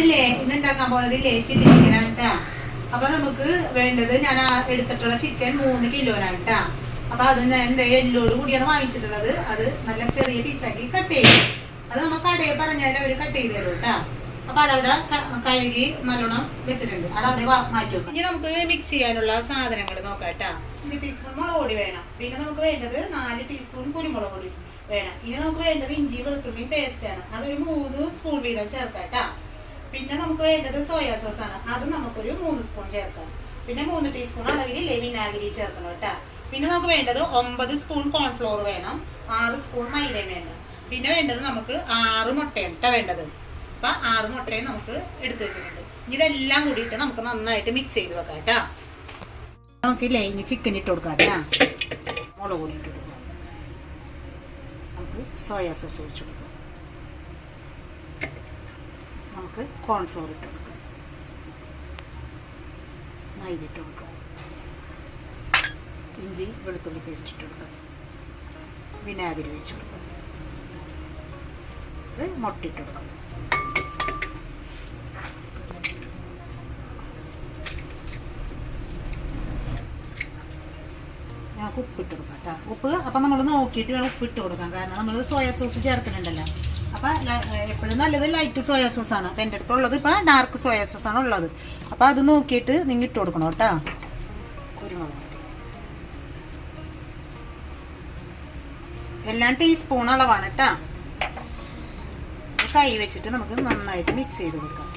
ഇന്ന് ഉണ്ടാക്കാൻ പോണത് ചില്ലി ചിക്കനാണ് കേട്ടാ അപ്പൊ നമുക്ക് വേണ്ടത് ഞാൻ എടുത്തിട്ടുള്ള ചിക്കൻ മൂന്ന് കിലോനാണ് കേട്ടാ അപ്പൊ അത് ഞാൻ എന്താ എല്ലോട് കൂടിയാണ് വാങ്ങിച്ചിട്ടുള്ളത്. അത് നല്ല ചെറിയ പീസാക്കി കട്ട് ചെയ്യും. അത് നമ്മൾ കടയിൽ പറഞ്ഞാൽ അവർ കട്ട് ചെയ്ത് തരും കേട്ടാ അപ്പൊ അതവിടെ കഴുകി നല്ലോണം വെച്ചിട്ടുണ്ട്. അതവിടെ മാറ്റി ഇനി നമുക്ക് മിക്സ് ചെയ്യാനുള്ള സാധനങ്ങൾ നോക്കാം കേട്ടാ ഒരു ടീസ്പൂൺ മുളക് പൊടി വേണം. പിന്നെ നമുക്ക് വേണ്ടത് നാല് ടീസ്പൂൺ കുരുമുളക് പൊടി വേണം. ഇനി നമുക്ക് വേണ്ടത് ഇഞ്ചി വെളുത്തുള്ളി പേസ്റ്റ് ആണ്. അതൊരു മൂന്ന് സ്പൂൺ വീതം ചേർക്കാം കേട്ടാ പിന്നെ നമുക്ക് വേണ്ടത് സോയാ സോസ് ആണ്. അത് നമുക്കൊരു മൂന്ന് സ്പൂൺ ചേർക്കാം. പിന്നെ മൂന്ന് ടീസ്പൂൺ അളവിൽ വിനാഗിരി ചേർക്കണം കേട്ടോ. പിന്നെ നമുക്ക് വേണ്ടത് ഒമ്പത് സ്പൂൺ കോൺഫ്ലോർ വേണം. ആറ് സ്പൂൺ മൈദ വേണം പിന്നെ വേണ്ടത് നമുക്ക് ആറ് മുട്ടയാണ് കേട്ടോ വേണ്ടത്. അപ്പൊ ആറ് മുട്ടയും നമുക്ക് എടുത്തു വെച്ചിട്ടുണ്ട്. ഇതെല്ലാം കൂടിയിട്ട് നമുക്ക് നന്നായിട്ട് മിക്സ് ചെയ്ത് വെക്കാം കേട്ടാ നമുക്ക് ലൈഞ്ഞ് ചിക്കൻ ഇട്ട് കൊടുക്കാം കേട്ടോ മുളക് പൊടി ഇട്ട് കൊടുക്കാം. നമുക്ക് സോയാ സോസ് ഒഴിച്ചു കൊടുക്കാം. നമുക്ക് കോൺഫ്ലോർ ഇട്ട് കൊടുക്കാം. മൈദ ഇട്ട് കൊടുക്കാം. ഇഞ്ചി വെളുത്തുള്ളി പേസ്റ്റ് ഇട്ട് കൊടുക്കാം. വിനാഗിരി ഒഴിച്ച് കൊടുക്കാം. ഇത് മുട്ട ഇട്ട് കൊടുക്കാം ഉപ്പിട്ട് കൊടുക്കാം കേട്ടോ. ഉപ്പ് അപ്പം നമ്മൾ നോക്കിയിട്ട് വേണം ഉപ്പിട്ട് കൊടുക്കാം കാരണം നമ്മൾ സോയാ സോസ് ചേർക്കുന്നുണ്ടല്ലോ. അപ്പം എപ്പോഴും നല്ലത് ലൈറ്റ് സോയാ സോസ് ആണ്. അപ്പം എന്റെ അടുത്തുള്ളത് ഇപ്പം ഡാർക്ക് സോയാ സോസ് ആണ് ഉള്ളത്. അപ്പം അത് നോക്കിയിട്ട് നിങ്ങൾ ഇട്ട് കൊടുക്കണം കേട്ടോ. കുരുമുളക്. എല്ലാം ടീസ്പൂൺ അളവാണ് കേട്ടോ. കൈ വെച്ചിട്ട് നമുക്ക് നന്നായിട്ട് മിക്സ് ചെയ്ത് കൊടുക്കാം.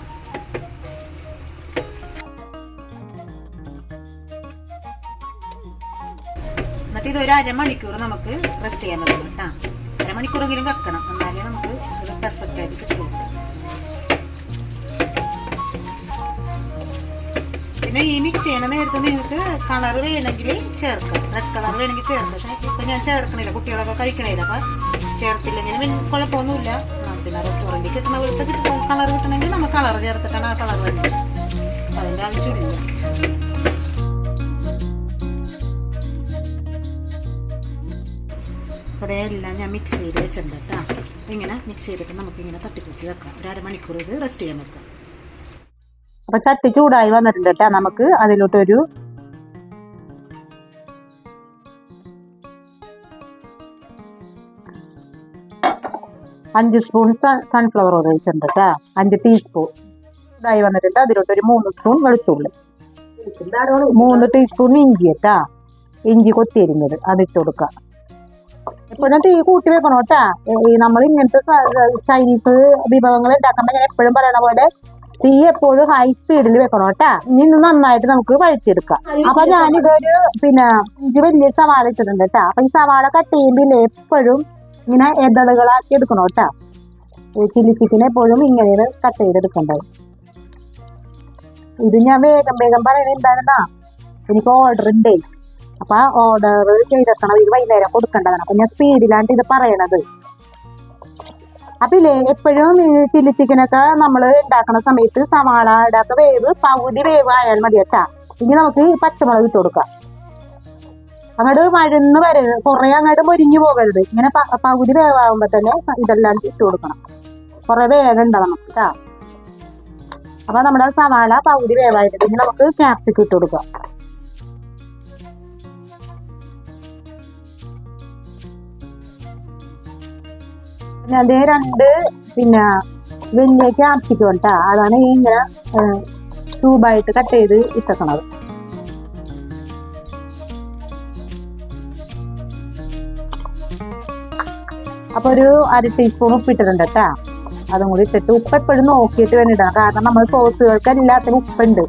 എന്നിട്ട് ഇത് ഒരു അരമണിക്കൂർ നമുക്ക് റെസ്റ്റ് ചെയ്യാൻ പറ്റും കേട്ടോ. അരമണിക്കൂറെങ്കിലും വെക്കണം. എന്നാലേ കിട്ടുള്ളൂ പിന്നെ ഈ മിക്സ് ചെയ്യണ നേരത്തെ നിങ്ങൾക്ക് കളർ വേണമെങ്കിൽ ചേർക്കാം റെഡ് കളർ വേണമെങ്കിൽ ചേർക്കാം ഇപ്പം ഞാൻ ചേർക്കണില്ല കുട്ടികളൊക്കെ കഴിക്കണില്ല അപ്പം ചേർത്തില്ലെങ്കിലും വലിയ കുഴപ്പമൊന്നുമില്ല പിന്നെ റെസ്റ്റോറന്റിൽ കിട്ടുന്ന പോലത്തെ കിട്ടുന്ന കളർ കിട്ടണമെങ്കിൽ നമ്മൾ കളർ ചേർത്തിട്ടാണ് ആ കളർ വേണ്ടത് അതിന്റെ ആവശ്യമില്ല അപ്പോൾ അതെല്ലാം ഞാൻ മിക്സ് ചെയ്ത് വെച്ചിട്ടുണ്ട് കേട്ടോ ഇങ്ങനെ മിക്സ് ചെയ്തിട്ട് നമുക്ക് നമുക്കിങ്ങനെ തട്ടിക്കൂട്ടി വെക്കാം. ഒരു അരമണിക്കൂർ ഇത് റെസ്റ്റ് ചെയ്യാൻ വെക്കാം. അപ്പൊ ചട്ടി ചൂടായി വന്നിട്ടുണ്ട് കേട്ടോ. നമുക്ക് അതിലോട്ടൊരു അഞ്ച് സ്പൂൺ സൺഫ്ലവർ ഓയിൽ ഒഴിച്ചിട്ടുണ്ട് അഞ്ച് ടീസ്പൂൺ ചൂടായി വന്നിട്ടുണ്ട്. അതിലോട്ട് ഒരു മൂന്ന് സ്പൂൺ വെളുത്തുള്ളി. മൂന്ന് ടീസ്പൂൺ ഇഞ്ചി കേട്ടാ. ഇഞ്ചി കൊത്തിയരിഞ്ഞത്. അതിട്ട് കൊടുക്കുക എപ്പോഴും തീ കൂട്ടി വെക്കണം കേട്ടാ ഈ നമ്മൾ ഇങ്ങനത്തെ ചൈനീസ് വിഭവങ്ങൾ ഉണ്ടാക്കുമ്പോൾ ഞാൻ എപ്പോഴും പറയണ പോലെ തീ എപ്പോഴും ഹൈ സ്പീഡിൽ വെക്കണം കേട്ടാ ഇനി ഇന്ന് നന്നായിട്ട് നമുക്ക് വഴറ്റിയെടുക്കാം. അപ്പൊ ഞാനിതൊരു പിന്നെ ഇഞ്ചി വലിയ സവാള ഇട്ടിട്ടുണ്ട് കേട്ടാ അപ്പൊ ഈ സവാള കട്ട് ചെയ്യുമ്പോൾ എപ്പോഴും ഇങ്ങനെ എതളുകളാക്കി എടുക്കണം കേട്ടാ ചില്ലി ചിക്കൻ എപ്പോഴും ഇങ്ങനെയാണ് കട്ട് ചെയ്തെടുക്കേണ്ടത്. ഇത് ഞാൻ വേഗം വേഗം പറയുന്നത് എന്താണെന്നാ? എനിക്ക് ഓർഡർ ഉണ്ടേ അപ്പൊ ഓർഡർ ചെയ്തെത്തണം. ഇത് വൈകുന്നേരം കൊടുക്കേണ്ടതാണ്. അപ്പൊ ഞാൻ സ്പീഡിലാണ് ഇത് പറയണത്. അപ്പൊ ഇല്ലേ എപ്പോഴും ചില്ലി ചിക്കനൊക്കെ നമ്മൾ ഉണ്ടാക്കുന്ന സമയത്ത് സവാളയുടെ ഒക്കെ വേവ് പകുതി വേവ് ആയാൽ മതി കേട്ടാ. ഇനി നമുക്ക് പച്ചമുളക് ഇട്ട് കൊടുക്കാം. അങ്ങോട്ട് മഴന്ന് വരരുത് കുറെ അങ്ങോട്ട് മൊരിഞ്ഞു പോകരുത്. ഇങ്ങനെ പകുതി വേവാകുമ്പോ തന്നെ ഇതെല്ലാം ഇട്ട് കൊടുക്കണം. കുറെ വേഗം ഉണ്ട് നമുക്ക് കേട്ടാ. അപ്പൊ നമ്മുടെ സവാള പകുതി വേവായിട്ട് ഇനി നമുക്ക് ക്യാപ്സിക്കം ഇട്ട് കൊടുക്കാം. പിന്നെ അതേ രണ്ട് പിന്നെ വലിയ ക്യാപ്സിക്കം കേട്ടോ അതാണ് ഇങ്ങനെ ട്യൂബായിട്ട് കട്ട് ചെയ്ത് ഇട്ടേക്കണത്. അപ്പൊ ഒരു അര ടീസ്പൂൺ ഉപ്പിട്ടിട്ടുണ്ട് കേട്ടാ അതും കൂടി ഇട്ടിട്ട് ഉപ്പ് എപ്പോഴും നോക്കിയിട്ട് വേണം ഇടണം. കാരണം നമ്മൾ സോസുകൾക്ക് എല്ലാത്തിനും ഉപ്പുണ്ട്.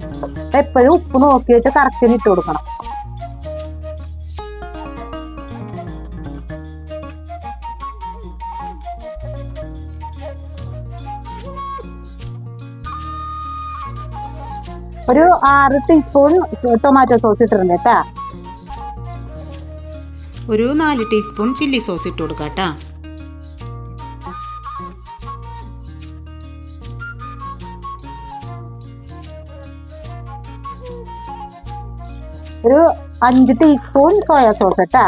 അപ്പൊ എപ്പോഴും ഉപ്പ് നോക്കിയിട്ട് കറക്റ്റിന് ഇട്ട് കൊടുക്കണം. ഒരു ആറ് ടീസ്പൂൺ ടൊമാറ്റോ സോസ് ഇട്ടിട്ടുണ്ട് കേട്ടാ. ഒരു നാല് ടീസ്പൂൺ ചില്ലി സോസ് ഇട്ട് കൊടുക്കാം കേട്ടാ ഒരു അഞ്ച് ടീസ്പൂൺ സോയ സോസ് ഇട്ടാ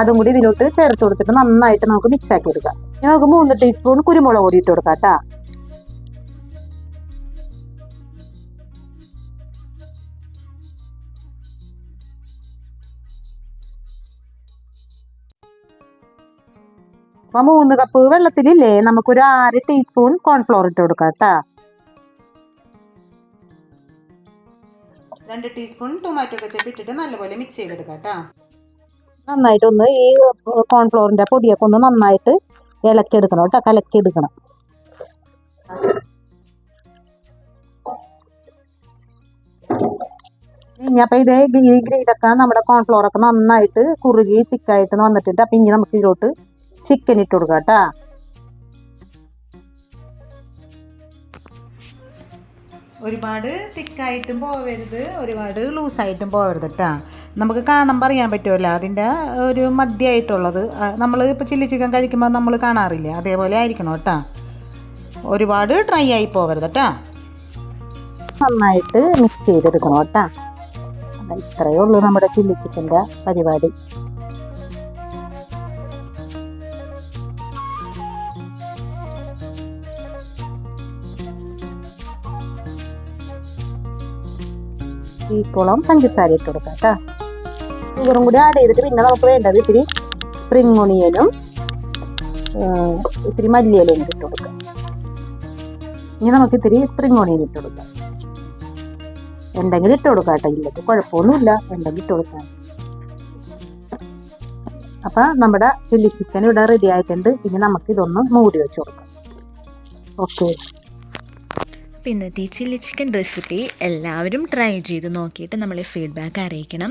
അതും കൂടി ഇതിലോട്ട് ചേർത്ത് കൊടുത്തിട്ട് നന്നായിട്ട് നമുക്ക് മിക്സ് ആക്കി കൊടുക്കാം ഇനി നമുക്ക് മൂന്ന് ടീസ്പൂൺ കുരുമുളക് പൊടി ഇട്ട് കൊടുക്കാം കേട്ടാ അപ്പൊ മൂന്ന് കപ്പ് വെള്ളത്തിലില്ലേ? നമുക്കൊരു ആറ് ടീസ്പൂൺ കോൺഫ്ലോർ ഇട്ട് കൊടുക്കാം കേട്ടാ. രണ്ട് ടീസ്പൂൺ ടൊമാറ്റോ കച്ചപ്പ് ഇട്ടിട്ട് നല്ലപോലെ മിക്സ് ചെയ്തെടുക്കാം നന്നായിട്ട് ഒന്ന് ഈ കോൺഫ്ലോറിന്റെ പൊടിയൊക്കെ ഒന്ന് നന്നായിട്ട് ഇളക്കിയെടുക്കണം കേട്ടോ കലക്കിയെടുക്കണം. ഇനി അപ്പൊ ഇതേ ഈ ഗ്രീതൊക്കെ നമ്മുടെ കോൺഫ്ലോർ ഒക്കെ നന്നായിട്ട് കുറുകി തിക്കായിട്ട് വന്നിട്ടുണ്ട്. അപ്പൊ ഇനി നമുക്ക് ഇതിലോട്ട് ചിക്കൻ ഇട്ട് കൊടുക്കാം കേട്ടാ. ഒരുപാട് തിക്കായിട്ടും പോവരുത് ഒരുപാട് ലൂസായിട്ടും പോവരുത് കേട്ടോ നമുക്ക് കാണുമ്പോൾ അറിയാൻ പറ്റുമല്ലോ അതിന്റെ ഒരു മദ്യമായിട്ടുള്ളത്. നമ്മൾ ഇപ്പോൾ ചില്ലി ചിക്കൻ കഴിക്കുമ്പോൾ നമ്മൾ കാണാറില്ല? അതേപോലെ ആയിരിക്കണം കേട്ടോ ഒരുപാട് ഡ്രൈ ആയി പോവരുത് കേട്ടോ നന്നായിട്ട് മിക്സ് ചെയ്തെടുക്കണം കേട്ടോ ഇത്രയേ ഉള്ളൂ നമ്മുടെ ചില്ലി ചിക്കന്റെ പരിപാടി. ഈക്കോളം പഞ്ചസാര ഇട്ട് കൊടുക്കാം കേട്ടോ ഷുഗറും കൂടി ആഡ് ചെയ്തിട്ട് പിന്നെ നമുക്ക് വേണ്ടത് ഇത്തിരി സ്പ്രിംഗ് ഒണിയനും ഇത്തിരി മല്ലിയലും ഇട്ട് കൊടുക്കാം ഇനി നമുക്ക് ഇത്തിരി സ്പ്രിംഗ് ഒണിയൻ ഇട്ട് കൊടുക്കാം എന്തെങ്കിലും ഇട്ട് കൊടുക്കാം കേട്ടോ ഇല്ലത് കുഴപ്പമൊന്നുമില്ല. എന്തെങ്കിലും ഇട്ട് കൊടുക്കാം അപ്പൊ നമ്മുടെ ചില്ലി ചിക്കൻ ഇവിടെ റെഡി ആയിട്ടുണ്ട്. ഇനി നമുക്ക് ഇതൊന്ന് മൂടി വെച്ച് കൊടുക്കാം. ഓക്കെ അപ്പോൾ ഇന്നത്തെ ചില്ലി ചിക്കൻ റെസിപ്പി എല്ലാവരും ട്രൈ ചെയ്ത് നോക്കിയിട്ട് നമ്മളെ ഫീഡ്ബാക്ക് അറിയിക്കണം.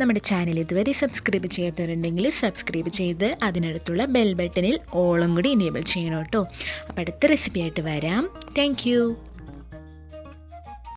നമ്മുടെ ചാനൽ ഇതുവരെ സബ്സ്ക്രൈബ് ചെയ്യാത്തവരുണ്ടെങ്കിൽ സബ്സ്ക്രൈബ് ചെയ്ത് അതിനടുത്തുള്ള ബെൽ ബട്ടണിൽ ഓളും കൂടി ഇനേബിൾ ചെയ്യണം കേട്ടോ. അപ്പോൾ അടുത്ത റെസിപ്പി ആയിട്ട് വരാം. താങ്ക്